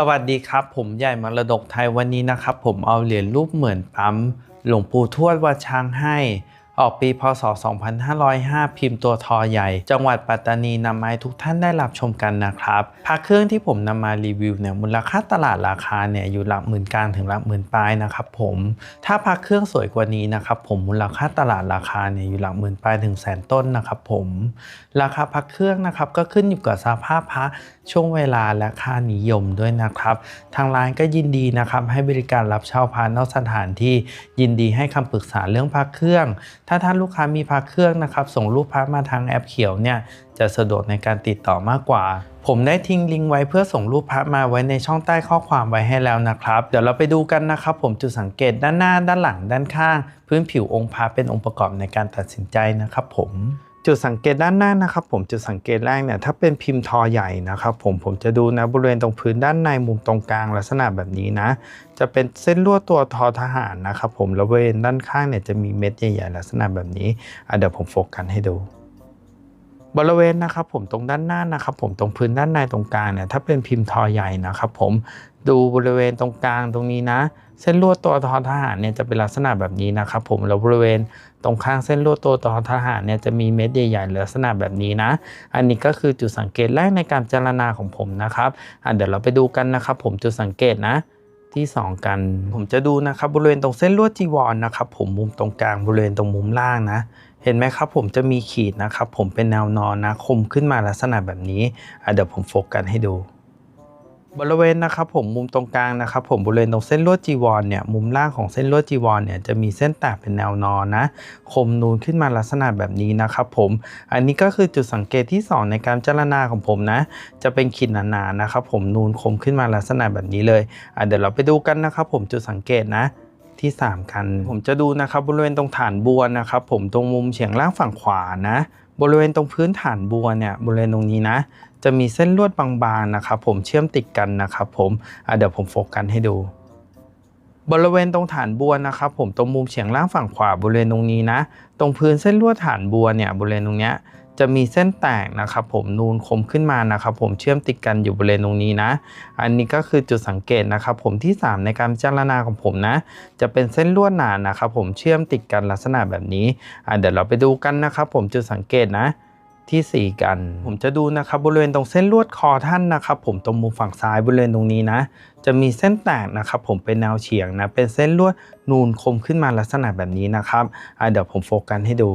สวัสดีครับ ผมใหญ่มรดกไทยวันนี้นะครับ ผมเอาเหรียญรูปเหมือนปั๊มหลวงปู่ทวดวัดช้างให้ ออกปีพศ 2505 พิมพ์ตัวทอใหญ่ จังหวัดปัตตานีนำมาให้ทุกท่านได้รับชมกันนะครับพระเครื่องที่ผมนำมารีวิวเนี่ยมูลค่าตลาดราคาเนี่ยอยู่หลักหมื่นกลางถึงหลักหมื่นปลายนะครับผมถ้าพระเครื่องสวยกว่านี้นะครับผมมูลค่าตลาดราคาเนี่ยอยู่หลักหมื่นปลายถึงแสนต้นนะครับผมราคาพระเครื่องนะครับก็ขึ้นอยู่กับสภาพพระช่วงเวลาและค่านิยมด้วยนะครับ ทางร้านก็ยินดีนะครับให้บริการรับเช่าพระนอกสถานที่ยินดีให้คำปรึกษาเรื่องพระเครื่องถ้าท่านลูกค้ามีพระเครื่องนะครับ ส่งรูปพระมาทางแอปเขียวเนี่ยจะสะดวกในการติดต่อมากกว่า ผมได้ทิ้งลิงก์ไว้เพื่อส่งรูปพระมาไว้ในช่องใต้ข้อความไว้ให้แล้วนะครับ เดี๋ยวเราไปดูกันนะครับ ผมจุดสังเกตด้านหน้าด้านหลังด้านข้าง พื้นผิวองค์พระเป็นองค์ประกอบในการตัดสินใจนะครับผม จุดสังเกตด้านหน้านะครับ ผมจุดสังเกตแรกเนี่ยถ้าเป็นพิมพ์ทอใหญ่นะครับ ผมผมจะดูนะบริเวณตรงพื้นด้านในมุมตรงกลางลักษณะแบบนี้นะ จะเป็นเส้นลวดตัวทอทหารนะครับ ผมแล้วบริเวณด้านข้างเนี่ยจะมีเม็ดใหญ่ๆลักษณะแบบนี้เดี๋ยวผมโฟกัสให้ดูบริเวณนะครับผมตรงด้านหน้านะครับผมตรงพื้นด้านในตรงกลางเนี่ยถ้าเป็นพิมพ์ทอใหญ่นะครับผม ดูบริเวณตรงกลางตรงนี้นะ เส้นลวดตัวทอทหารเนี่ยจะเป็นลักษณะแบบนี้นะครับผมแล้วบริเวณตรงข้างเส้นลวดตัวทอทหารเนี่ยจะมีเม็ดใหญ่ๆลักษณะแบบนี้นะ อันนี้ก็คือจุดสังเกตแรกในการเจรณาของผมนะครับอะเดี๋ยวเราไปดูกันนะครับผมจุดสังเกตนะที่ 2 กันผมจะดูนะครับบริเวณตรงเส้นลวดจีวรนะครับผมมุมตรงกลางบริเวณตรงมุมล่างนะเห็นไหมครับผมจะมีขีดนะครับผมเป็นแนวนอนนะคมขึ้นมาลักษณะแบบนี้เดี๋ยวผมโฟกัสให้ดู บริเวณนะครับผมมุมตรงกลางนะครับผมบริเวณตรงเส้นลวดจีวรเนี่ยมุมล่างของเส้นลวดจีวรเนี่ยจะมีเส้นแตกเป็นแนวนอนนะคมนูนขึ้นมาลักษณะแบบนี้นะครับผมอันนี้ก็คือจุดสังเกตที่ 2 ในการเจรณาของผมนะ จะเป็นขีดหนาๆนะครับผมนูนคมขึ้นมาลักษณะแบบนี้เลยเดี๋ยวเราไปดูกันนะครับผมจุดสังเกตนะที่ 3 กัน ผมจะดูนะครับบริเวณตรงฐานบัวนะครับผมตรงมุมเฉียงล่างฝั่งขวานะบริเวณตรงพื้นฐานบัวเนี่ยบริเวณตรงนี้นะ จะมีเส้นลวดบางๆนะครับผมเชื่อมติดกันนะครับผมเดี๋ยวผมโฟกัสให้ดู บริเวณตรงฐานบัวนะครับผมตรงมุมเฉียงล่างฝั่งขวาบริเวณตรงนี้นะ ตรงพื้นเส้นลวดฐานบัวเนี่ยบริเวณตรงเนี้ยจะมีเส้นแตกนะครับผมนูนคมขึ้นมานะครับผมเชื่อมติดกันอยู่บริเวณตรงนี้นะ อันนี้ก็คือจุดสังเกตนะครับผมที่ 3 ในการพิจารณาของผมนะ จะเป็นเส้นลวดหนานะครับผมเชื่อมติดกันลักษณะแบบนี้เดี๋ยวเราไปดูกันนะครับผมจุดสังเกตนะ ที่ 4 กัน ผมจะดูนะครับบริเวณตรงเส้นลวดคอท่านนะครับ ผมตรงมุมฝั่งซ้ายบริเวณตรงนี้นะ จะมีเส้นแตกนะครับ ผมเป็นแนวเฉียงนะเป็นเส้นลวดนูนคมขึ้นมาลักษณะแบบนี้นะครับเดี๋ยวผมโฟกัสให้ดู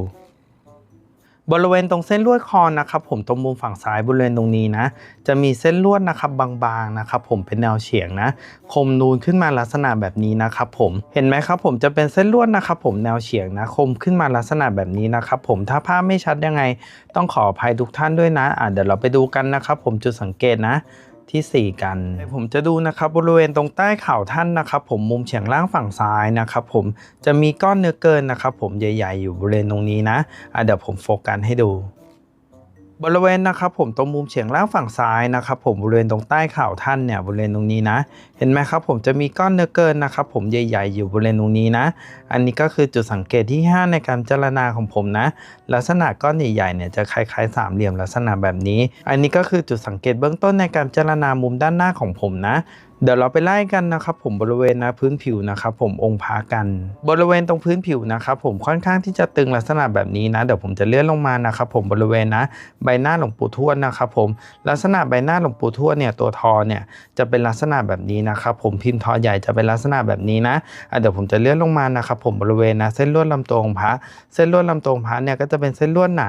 บริเวณตรงเส้นลวดคอนะครับผมตรงมุมฝั่งซ้ายบริเวณตรงนี้นะ จะมีเส้นลวดนะครับบางๆนะครับผมเป็นแนวเฉียงนะ คมนูนขึ้นมาลักษณะแบบนี้นะครับผมเห็นไหมครับผมจะเป็นเส้นลวดนะครับผมแนวเฉียงนะคมขึ้นมาลักษณะแบบนี้นะครับผมถ้าภาพไม่ชัดยังไง ต้องขออภัยทุกท่านด้วยนะอะเดี๋ยวเราไปดูกันนะครับผมจุดสังเกตนะ ที่ 4 กัน ผมจะดูนะครับบริเวณตรงใต้เข่าท่านนะครับผมมุมเฉียงล่างฝั่งซ้ายนะครับผมจะมีก้อนเนื้อเกินนะครับผมใหญ่ ๆ อยู่บริเวณตรงนี้นะะเดี๋ยวผมโฟกัสให้ดู บริเวณนะครับผมตรงมุมเฉียงล่างฝั่งซ้ายนะครับผมบริเวณตรงใต้เข่าท่านเนี่ยบริเวณตรงนี้นะ เห็นไหมครับผมจะมีก้อนเนื้อเกินนะครับผมใหญ่ๆอยู่บริเวณตรงนี้นะ อันนี้ก็คือจุดสังเกตที่ 5 ในการเจรณาของผมนะลักษณะก้อนใหญ่ๆเนี่ยจะคล้ายๆสามเหลี่ยมลักษณะแบบนี้ อันนี้ก็คือจุดสังเกตเบื้องต้นในการเจรณามุมด้านหน้าของผมนะ เดี๋ยวเราไปไล่กันนะครับผมบริเวณนะพื้นผิวนะครับผมองค์พากัน บริเวณตรงพื้นผิวนะครับผมค่อนข้างที่จะตึงลักษณะแบบนี้นะเดี๋ยวผมจะเลื่อนลงมานะครับผมบริเวณนะใบหน้าหลวงปู่ทวดนะครับผมลักษณะใบหน้าหลวงปู่ทวดเนี่ยตัวทอเนี่ยจะเป็นลักษณะแบบนี้นะครับผมพิมพ์ทอใหญ่จะเป็นลักษณะแบบนี้นะเดี๋ยวผมจะเลื่อนลงมานะครับผมบริเวณนะเส้นลวดลำตัวองค์พระเส้นลวดลำตัวองค์พระเนี่ยก็จะเป็นเส้นลวดหนา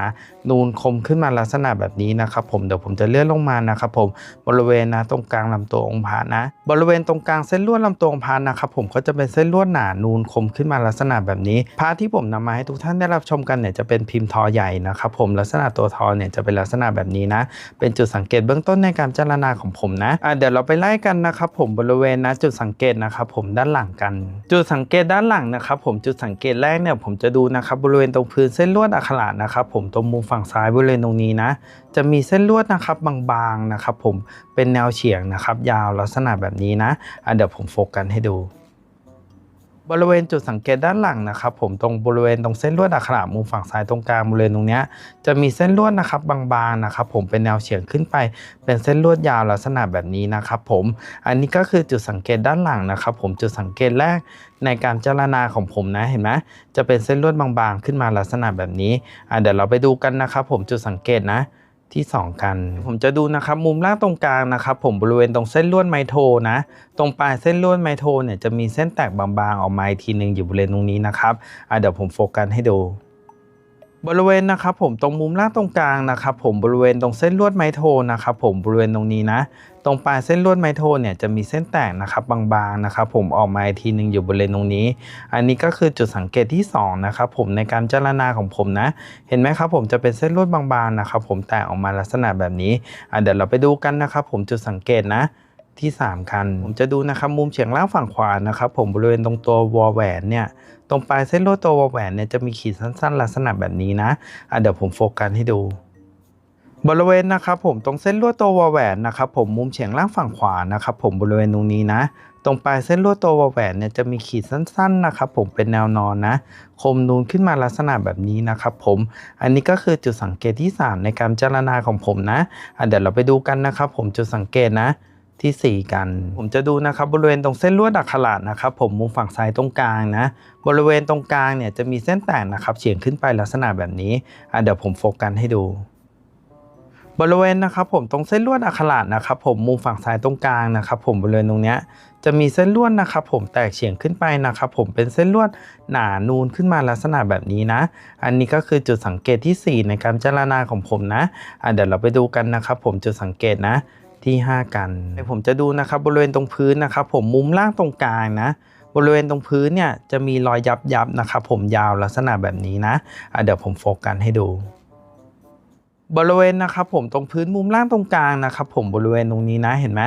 นูนคมขึ้นมาลักษณะแบบนี้นะครับผมเดี๋ยวผมจะเลื่อนลงมานะครับผมบริเวณนะตรงกลางลำตัวองค์พระนะบริเวณตรงกลางเส้นลวดลำตัวองพระนะครับผมก็จะเป็นเส้นลวดหนานูนคมขึ้นมาลักษณะแบบนี้พระที่ผมนำมาให้ทุกท่านได้รับชมกันเนี่ยจะเป็นพิมพ์ทอใหญ่นะครับผมลักษณะตัวทอเนี่ยจะเป็นลักษณะแบบนี้นะ เป็นจุดสังเกตเบื้องต้นในการเจรณาของผมนะะเดี๋ยวเราไปไล่กันนะครับผมบริเวณนะจุดสังเกตนะครับผมด้านหลังกัน จุดสังเกตด้านหลังนะครับผมจุดสังเกตแรกเนี่ยผมจะดูนะครับบริเวณตรงพื้นเส้นลวดอักขระนะครับผมตรงมุมฝั่งซ้ายบริเวณตรงนี้นะ จะมีเส้นลวดนะครับบางๆนะครับ ผมเป็นแนวเฉียงนะครับ ยาวลักษณะแบบนี้นะอะเดี๋ยวผมโฟกัสให้ดูบริเวณจุดสังเกตด้านหลังนะครับ ผมตรงบริเวณตรงเส้นลวดอักขระมุมฝั่งซ้ายตรงกลางบริเวณตรงนี้จะมีเส้นลวดนะครับบางๆนะครับ ผมเป็นแนวเฉียงขึ้นไป เป็นเส้นลวดยาวลักษณะแบบนี้นะครับ ผมอันนี้ก็คือจุดสังเกตด้านหลังนะครับ ผมจุดสังเกตแรกในการเจรณาของผมนะเห็นไหมจะเป็นเส้นลวดบางๆ ขึ้นมาลักษณะแบบนี้เดี๋ยวเราไปดูกันนะครับ ผมจุดสังเกตนะ ที่2 กัน ผมจะดูนะครับมุมล่างตรงกลางนะครับ ผมบริเวณตรงเส้นลวดไมโทนะ ตรงปลายเส้นลวดไมโทเนี่ยจะมีเส้นแตกบางๆออกมาอีกทีหนึ่งอยู่บริเวณตรงนี้นะครับเดี๋ยวผมโฟกัสให้ดู บริเวณนะครับผมตรงมุมล่างตรงกลางนะครับผมบริเวณตรงเส้นลวดไมโทนะครับผมบริเวณตรงนี้นะ ตรงปลายเส้นลวดไมโทเนี่ยจะมีเส้นแตกนะครับบางๆนะครับผมออกมาอีกทีหนึ่งอยู่บริเวณตรงนี้ อันนี้ก็คือจุดสังเกตที่2นะครับผมในการเจรณาของผมนะ เห็นไหมครับผมจะเป็นเส้นลวดบางๆนะครับผมแตกออกมาลักษณะแบบนี้เดี๋ยวเราไปดูกันนะครับผมจุดสังเกตนะ ที่3กัน ผมจะดูนะครับมุมเฉียงล่างฝั่งขวานะครับ ผมบริเวณตรงตัววอลแหวนเนี่ยตรงปลายเส้นลวดตัววอลแหวนเนี่ยจะมีขีดสั้น ๆ ลักษณะแบบนี้นะอะเดี๋ยวผมโฟกัสให้ดูบริเวณนะครับผมตรงเส้นลวดตัววอลแหวนนะครับผมมุมเฉียงล่างฝั่งขวานะครับผมบริเวณตรงนี้นะ ตรงปลายเส้นลวดตัววอลแหวนเนี่ยจะมีขีดสั้นๆนะครับผมเป็นแนวนอนนะคมนูนขึ้นมาลักษณะแบบนี้นะครับผมอันนี้ก็คือจุดสังเกตที่ 3 ในการเจรณาของผมนะะเดี๋ยวเราไปดูกันนะครับผมจุดสังเกตนะ ที่ 4 กัน ผมจะดูนะครับบริเวณตรงเส้นลวดอักขระนะครับ ผมมุมฝั่งซ้ายตรงกลางนะ บริเวณตรงกลางเนี่ยจะมีเส้นแตกนะครับเฉียงขึ้นไปลักษณะแบบนี้อะเดี๋ยวผมโฟกัสให้ดูบริเวณนะครับผมตรงเส้นลวดอักขระนะครับผมมุมฝั่งซ้ายตรงกลางนะครับผมบริเวณตรงเนี้ยจะมีเส้นลวดนะครับผมแตกเฉียงขึ้นไปนะครับผมเป็นเส้นลวดหนานูนขึ้นมาลักษณะแบบนี้นะ อันนี้ก็คือจุดสังเกตที่ 4 ในการเจรณาของผมนะอะเดี๋ยวเราไปดูกันนะครับผมจุดสังเกตนะ ที่ 5 กันผมจะดูนะครับบริเวณตรงพื้นนะครับผมมุมล่างตรงกลางนะ บริเวณตรงพื้นเนี่ยจะมีรอยยับยับๆนะครับผมยาวลักษณะแบบนี้นะะเดี๋ยวผมโฟกัสให้ดูบริเวณนะครับผมตรงพื้นมุมล่างตรงกลางนะครับผมบริเวณตรงนี้นะเห็นไหม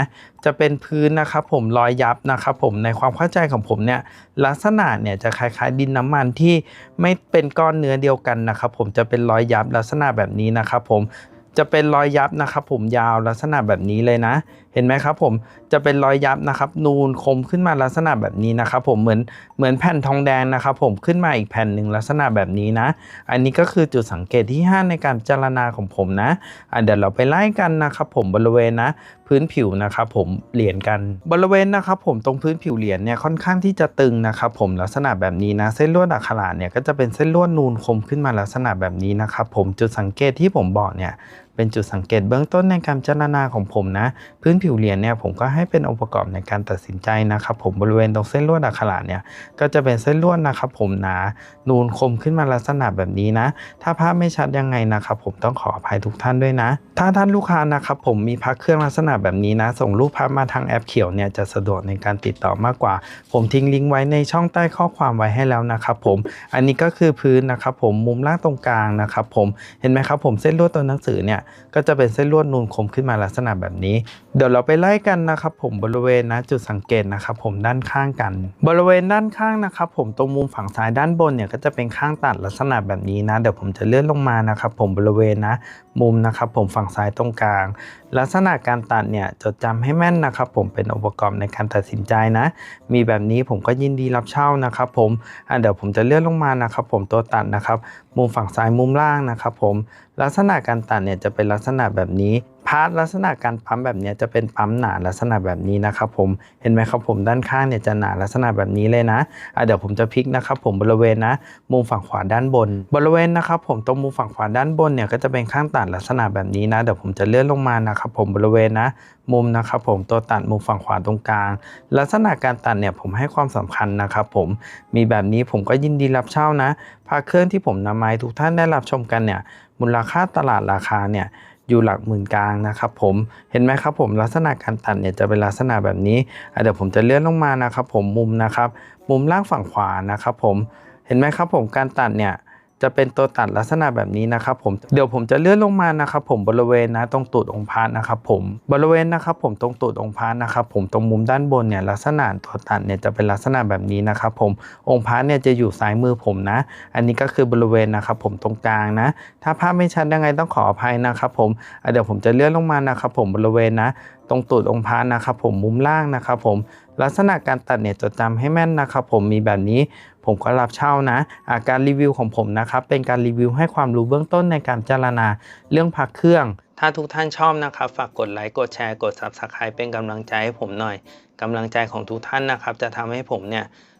จะเป็นพื้นนะครับผมรอยยับนะครับผมในความเข้าใจของผมเนี่ยลักษณะเนี่ยจะคล้ายๆ ดินน้ำมันที่ไม่เป็นก้อนเนื้อเดียวกันนะครับผมจะเป็นรอยยับลักษณะแบบนี้นะครับผม จะเป็นรอยยับนะครับ ผมยาวลักษณะแบบนี้เลยนะ เห็นไหมครับ ผมจะเป็นรอยยับนะครับ นูนคมขึ้นมาลักษณะแบบนี้นะครับ ผมเหมือนเหมือนแผ่นทองแดงนะครับ ผมขึ้นมาอีกแผ่นหนึ่งลักษณะแบบนี้นะ อันนี้ก็คือจุดสังเกตที่ 5 ในการเจรณาของผมนะอะเดี๋ยวเราไปไล่กันนะครับ ผมบริเวณนะ พื้นผิวนะครับผมเหรียญกันบริเวณนะครับ ผมตรงพื้นผิวเหรียญเนี่ยค่อนข้างที่จะตึงนะครับ ผมลักษณะแบบนี้นะ เส้นลวดอักขระเนี่ยก็จะเป็นเส้นลวดนูนคมขึ้นมาลักษณะแบบนี้นะครับ ผมจุดสังเกตที่ผมบอกเนี่ย เป็นจุดสังเกตเบื้องต้นในการเจรณาของผมนะ พื้นผิวเหรียญเนี่ยผมก็ให้เป็นองค์ประกอบในการตัดสินใจนะครับผมบริเวณตรงเส้นลวดอักขระเนี่ยก็จะเป็นเส้นลวดนะครับผมหนานูนคมขึ้นมาลักษณะแบบนี้นะ ถ้าภาพไม่ชัดยังไงนะครับผมต้องขออภัยทุกท่านด้วยนะ ถ้าท่านลูกค้านะครับผมมีพักเครื่องลักษณะแบบนี้นะ ส่งรูปภาพมาทางแอปเขียวเนี่ยจะสะดวกในการติดต่อมากกว่า ผมทิ้งลิงก์ไว้ในช่องใต้ข้อความไว้ให้แล้วนะครับผมอันนี้ก็คือพื้นนะครับผมมุมล่างตรงกลางนะครับผมเห็นไหมครับผมเส้นลวดตัวหนังสือเนี่ยก็จะเป็นเส้นลวดนูนคมขึ้นมาลักษณะแบบนี้ เดี๋ยวเราไปไล่กันนะครับ ผมบริเวณนะจุดสังเกตนะครับผมด้านข้างกัน บริเวณด้านข้างนะครับผมตรงมุมฝั่งซ้ายด้านบนเนี่ยก็จะเป็นข้างตัดลักษณะแบบนี้นะ เดี๋ยวผมจะเลื่อนลงมานะครับผมบริเวณนะ มุมนะครับผมฝั่งซ้ายตรงกลาง ลักษณะการตัดเนี่ยจดจำให้แม่นนะครับผมเป็นองค์ประกอบในการตัดสินใจนะ มีแบบนี้ผมก็ยินดีรับเช่านะครับผมอะเดี๋ยวผมจะเลื่อนลงมานะครับผมตัวตัดนะครับ มุมฝั่งซ้ายมุมล่างนะครับผมลักษณะการตัดเนี่ยจะเป็นลักษณะแบบนี้ พาร์ทลักษณะการปั๊มแบบนี้จะเป็นปั๊มหนาลักษณะแบบนี้นะครับผมเห็นไหมครับผมด้านข้างเนี่ยจะหนาลักษณะแบบนี้เลยนะะเดี๋ยวผมจะพลิกนะครับผมบริเวณนะมุมฝั่งขวาด้านบน บริเวณนะครับผมตรงมุมฝั่งขวาด้านบนเนี่ยก็จะเป็นข้างตัดลักษณะแบบนี้นะเดี๋ยวผมจะเลื่อนลงมานะครับผมบริเวณนะมุมนะครับผมตัวตัดมุมฝั่งขวาตรงกลาง ลักษณะการตัดเนี่ยผมให้ความสำคัญนะครับผมมีแบบนี้ผมก็ยินดีรับเช่านะพาเครื่องที่ผมนำมาให้ทุกท่านได้รับชมกันเนี่ยมูลค่าตลาดราคาเนี่ย อยู่หลักหมื่นกลางนะครับผมเห็นไหมครับผมลักษณะการตัดเนี่ยจะเป็นลักษณะแบบนี้เดี๋ยวผมจะเลื่อนลงมานะครับผมมุมนะครับ มุมล่างฝั่งขวานะครับผมเห็นไหมครับผมการตัดเนี่ย จะเป็นตัวตัดลักษณะแบบนี้นะครับผมเดี๋ยวผมจะเลื่อนลงมานะครับผมบริเวณนะตรงตูดองค์พระนะครับผมบริเวณนะครับผมตรงตูดองค์พระนะครับผมตรงมุมด้านบนเนี่ยลักษณะตัวตัดเนี่ยจะเป็นลักษณะแบบนี้นะครับผมองค์พระเนี่ยจะอยู่ซ้ายมือผมนะ อันนี้ก็คือบริเวณนะครับผมตรงกลางนะ ถ้าภาพไม่ชัดยังไงต้องขออภัยนะครับผมเดี๋ยวผมจะเลื่อนลงมานะครับผมบริเวณนะ ตรงตูดองค์พระนะครับผมมุมล่างนะครับผมลักษณะการตัดเนี่ยจดจำให้แม่นนะครับผมมีแบบนี้ผมก็รับเช่านะอาการรีวิวของผมนะครับเป็นการรีวิวให้ความรู้เบื้องต้นในการเจารณาเรื่องพักเครื่อง ถ้าทุกท่านชอบนะครับฝากกดไลค์กดแชร์กด Subscribe เป็นกำลังใจให้ผมหน่อยกำลังใจของทุกท่านนะครับจะทำให้ผมเนี่ย